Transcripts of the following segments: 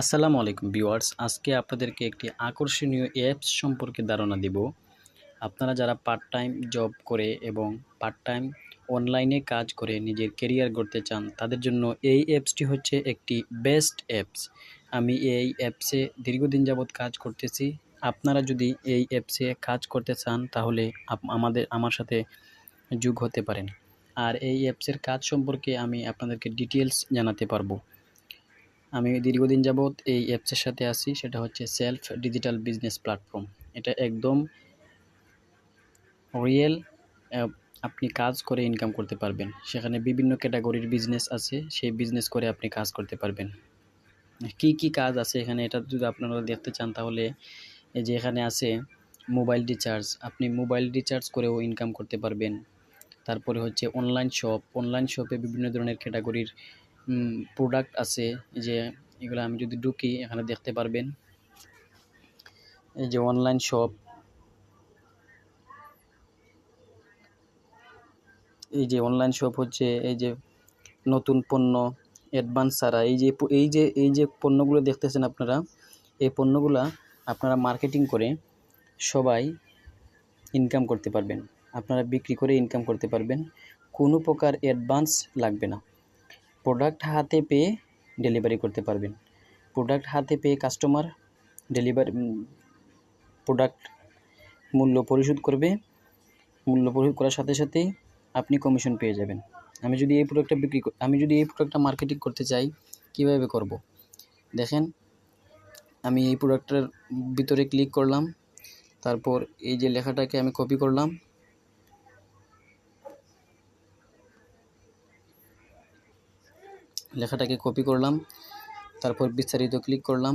আসসালামু আলাইকুম ভিউয়ার্স। আজকে আপনাদেরকে একটি আকর্ষণীয় অ্যাপস সম্পর্কে ধারণা দেব। আপনারা যারা পার্ট টাইম জব করে এবং পার্ট টাইম অনলাইনে কাজ করে নিজের কেরিয়ার গড়তে চান, তাদের জন্য এই অ্যাপসটি হচ্ছে একটি বেস্ট অ্যাপস আমি এই অ্যাপসে দীর্ঘদিন যাবৎ কাজ করতেছি। আপনারা যদি এই অ্যাপসে কাজ করতে চান, তাহলে আমাদের, আমার সাথে যোগ হতে পারেন। আর এই অ্যাপসের কাজ সম্পর্কে আমি আপনাদেরকে ডিটেলস জানাতে পারব। আমি দীর্ঘদিন যাবৎ এই অ্যাপসের সাথে আছি, সেটা হচ্ছে সেলফ ডিজিটাল বিজনেস প্ল্যাটফর্ম এটা একদম রিয়েল আপনি কাজ করে ইনকাম করতে পারবেন। সেখানে বিভিন্ন ক্যাটাগরির বিজনেস আছে, সেই বিজনেস করে আপনি কাজ করতে পারবেন। কি কি কাজ আছে এখানে, এটা যদি আপনারা দেখতে চান তাহলে যে এখানে আছে মোবাইল রিচার্জ আপনি মোবাইল রিচার্জ করেও ইনকাম করতে পারবেন। তারপরে হচ্ছে অনলাইন শপ অনলাইন শপে বিভিন্ন ধরনের ক্যাটাগরির প্রোডাক্ট আছে যে এগুলো আমি যদি ঢুকি, এখানে দেখতে পারবেন। এই যে অনলাইন শপ এই যে অনলাইন শপ হচ্ছে, এই যে নতুন পণ্য অ্যাডভান্স ছাড়া। এই যে এই যে এই যে পণ্যগুলো দেখতেছেন আপনারা, এই পণ্যগুলা আপনারা মার্কেটিং করে সবাই ইনকাম করতে পারবেন। আপনারা বিক্রি করে ইনকাম করতে পারবেন। কোনো প্রকার অ্যাডভান্স লাগবে না। প্রোডাক্ট হাতে পেয়ে ডেলিভারি করতে পারবেন। প্রোডাক্ট হাতে পেয়ে কাস্টমার ডেলিভারি প্রোডাক্ট মূল্য পরিশোধ করবে। মূল্য পরিশোধ করার সাথে সাথেই আপনি কমিশন পেয়ে যাবেন। আমি যদি এই প্রোডাক্টটা বিক্রি আমি যদি এই প্রোডাক্টটা মার্কেটিং করতে চাই, কীভাবে করব? দেখেন, আমি এই প্রোডাক্টটার ভিতরে ক্লিক করলাম। তারপর এই যে লেখাটাকে আমি কপি করলাম। লেখাটাকে কপি করলাম, তারপর বিস্তারিত ক্লিক করলাম।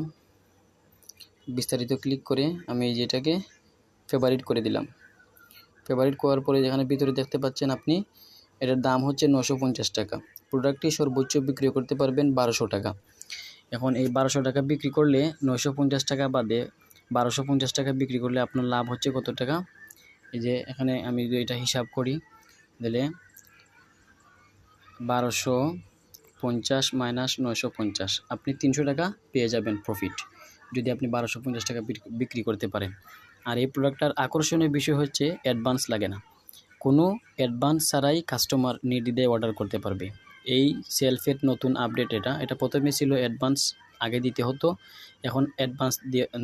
বিস্তারিত ক্লিক করে আমি এই যেটাকে ফেভারিট করে দিলাম। ফেভারিট করার পরে যেখানে ভিতরে দেখতে পাচ্ছেন আপনি, এটার দাম হচ্ছে নশো পঞ্চাশ টাকা। প্রোডাক্টটি সর্বোচ্চ বিক্রি করতে পারবেন বারোশো টাকা। এখন এই বারোশো টাকা বিক্রি করলে নশো পঞ্চাশ টাকা বাদে বারোশো পঞ্চাশ টাকা বিক্রি করলে আপনার লাভ হচ্ছে কত টাকা? এই যে এখানে আমি যদি এটা হিসাব করি দিলে বারোশো পঞ্চাশ মাইনাস নয়শো পঞ্চাশ। আপনি তিনশো টাকা পেয়ে যাবেন প্রফিট যদি আপনি বারোশো পঞ্চাশ টাকা বিক্রি করতে পারেন। আর এই প্রোডাক্টটার আকর্ষণীয় বিষয় হচ্ছে অ্যাডভান্স লাগে না। কোনো অ্যাডভান্স ছাড়াই কাস্টমার নির্দ্বিধায় অর্ডার করতে পারবে। এই সেলফের নতুন আপডেট এটা। এটা প্রথমে ছিল অ্যাডভান্স আগে দিতে হতো। এখন অ্যাডভান্স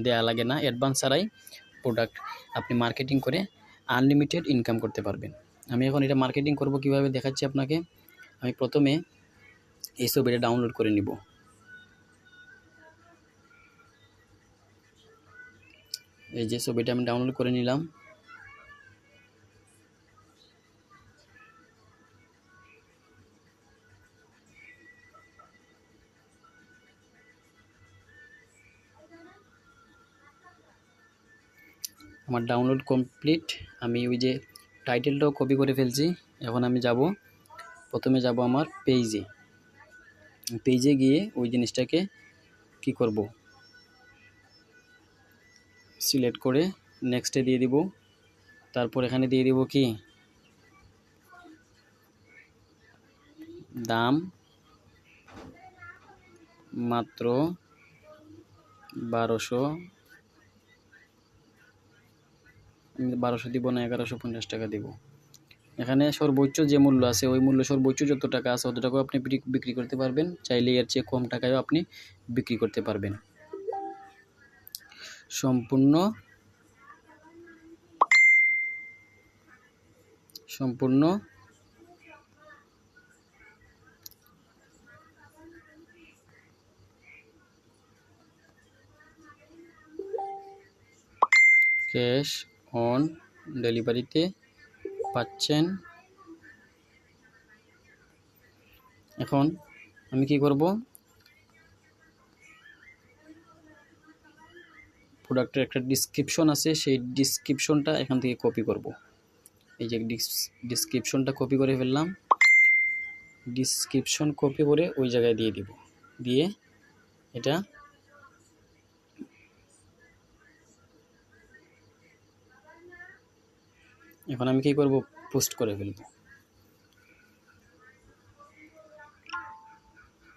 দেওয়া লাগে না। অ্যাডভান্স ছাড়াই প্রোডাক্ট আপনি মার্কেটিং করে আনলিমিটেড ইনকাম করতে পারবেন। আমি এখন এটা মার্কেটিং করব কীভাবে দেখাচ্ছি আপনাকে। আমি প্রথমে এই ছবিটা ডাউনলোড করে নিব। এই যে ছবিটা আমি ডাউনলোড করে নিলাম। আমার ডাউনলোড কমপ্লিট আমি ওই যে টাইটেলটাও কপি করে ফেলছি। এখন আমি যাব। প্রথমে যাব আমার পেজে পেজে গিয়ে ওই জিনিসটাকে কি করব? সিলেক্ট করে নেক্সটে দিয়ে দিব। তারপর এখানে দিয়ে দিব কি? দাম মাত্র বারোশো বারোশো দিব না, এগারোশো পঞ্চাশ টাকা দিব। এখানে সর্বোচ্চ যে মূল্য আছে, ওই মূল্য সর্বোচ্চ যত টাকা আছে অত টাকাও আপনি বিক্রি- করতে পারবেন। চাইলে এর চেয়ে কম টাকায়ও আপনি বিক্রি করতে পারবেন। সম্পূর্ণ সম্পূর্ণ ক্যাশ অন ডেলিভারিতে পাচ্ছেন। এখন আমি কি করব? প্রোডাক্টের একটা ডিসক্রিপশন আছে, সেই ডিসক্রিপশনটা এখান থেকে কপি করব। এই যে ডিসক্রিপশনটা কপি করে ফেললাম। ডিসক্রিপশন কপি করে ওই জায়গায় দিয়ে দিব। দিয়ে এটা এখন আমি কী করব? পোস্ট করে ফেলব।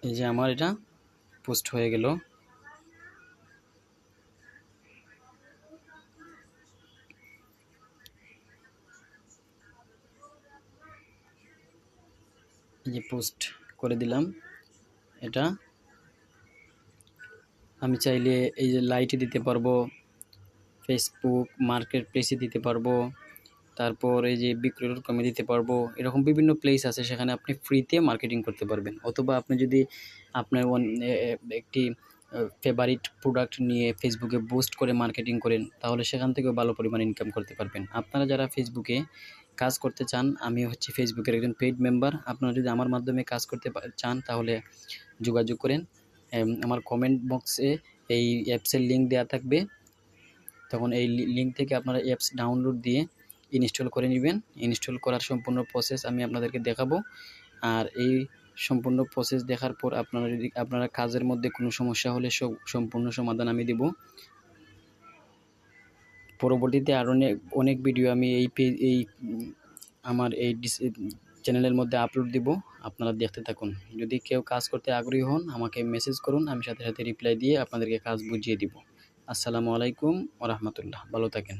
এই যে আমার এটা পোস্ট হয়ে গেল। যে পোস্ট করে দিলাম। এটা আমি চাইলে এই যে লাইটে দিতে পারব, ফেসবুক মার্কেট প্লেসে দিতে পারব। তারপর এই যে বিক্রয় কমে দিতে পারব, এরকম বিভিন্ন প্লেস আছে সেখানে আপনি ফ্রিতে মার্কেটিং করতে পারবেন। অথবা আপনি যদি আপনার একটি ফেভারিট প্রোডাক্ট নিয়ে ফেসবুকে বুস্ট করে মার্কেটিং করেন, তাহলে সেখান থেকেও ভালো পরিমাণ ইনকাম করতে পারবেন। আপনারা যারা ফেসবুকে কাজ করতে চান, আমি হচ্ছে ফেসবুকের একজন পেইড মেম্বার আপনারা যদি আমার মাধ্যমে কাজ করতে চান, তাহলে যোগাযোগ করেন। আমার কমেন্ট বক্সে এই অ্যাপসের লিঙ্ক দেওয়া থাকবে। তখন এই লিঙ্ক থেকে আপনারা অ্যাপস ডাউনলোড দিয়ে ইনস্টল করে নেবেন। ইনস্টল করার সম্পূর্ণ প্রসেস আমি আপনাদেরকে দেখাবো। আর এই সম্পূর্ণ প্রসেস দেখার পর আপনারা যদি, আপনারা কাজের মধ্যে কোনো সমস্যা হলে সম্পূর্ণ সমাধান আমি দেব। পরবর্তীতে আরও অনেক অনেক ভিডিও আমি এই এই আমার এই চ্যানেলের মধ্যে আপলোড দিব। আপনারা দেখতে থাকুন। যদি কেউ কাজ করতে আগ্রহী হন, আমাকে মেসেজ করুন, আমি সাথে সাথে রিপ্লাই দিয়ে আপনাদেরকে কাজ বুঝিয়ে দিব। আসসালামু আলাইকুম ওরহমতুল্লাহ ভালো থাকেন।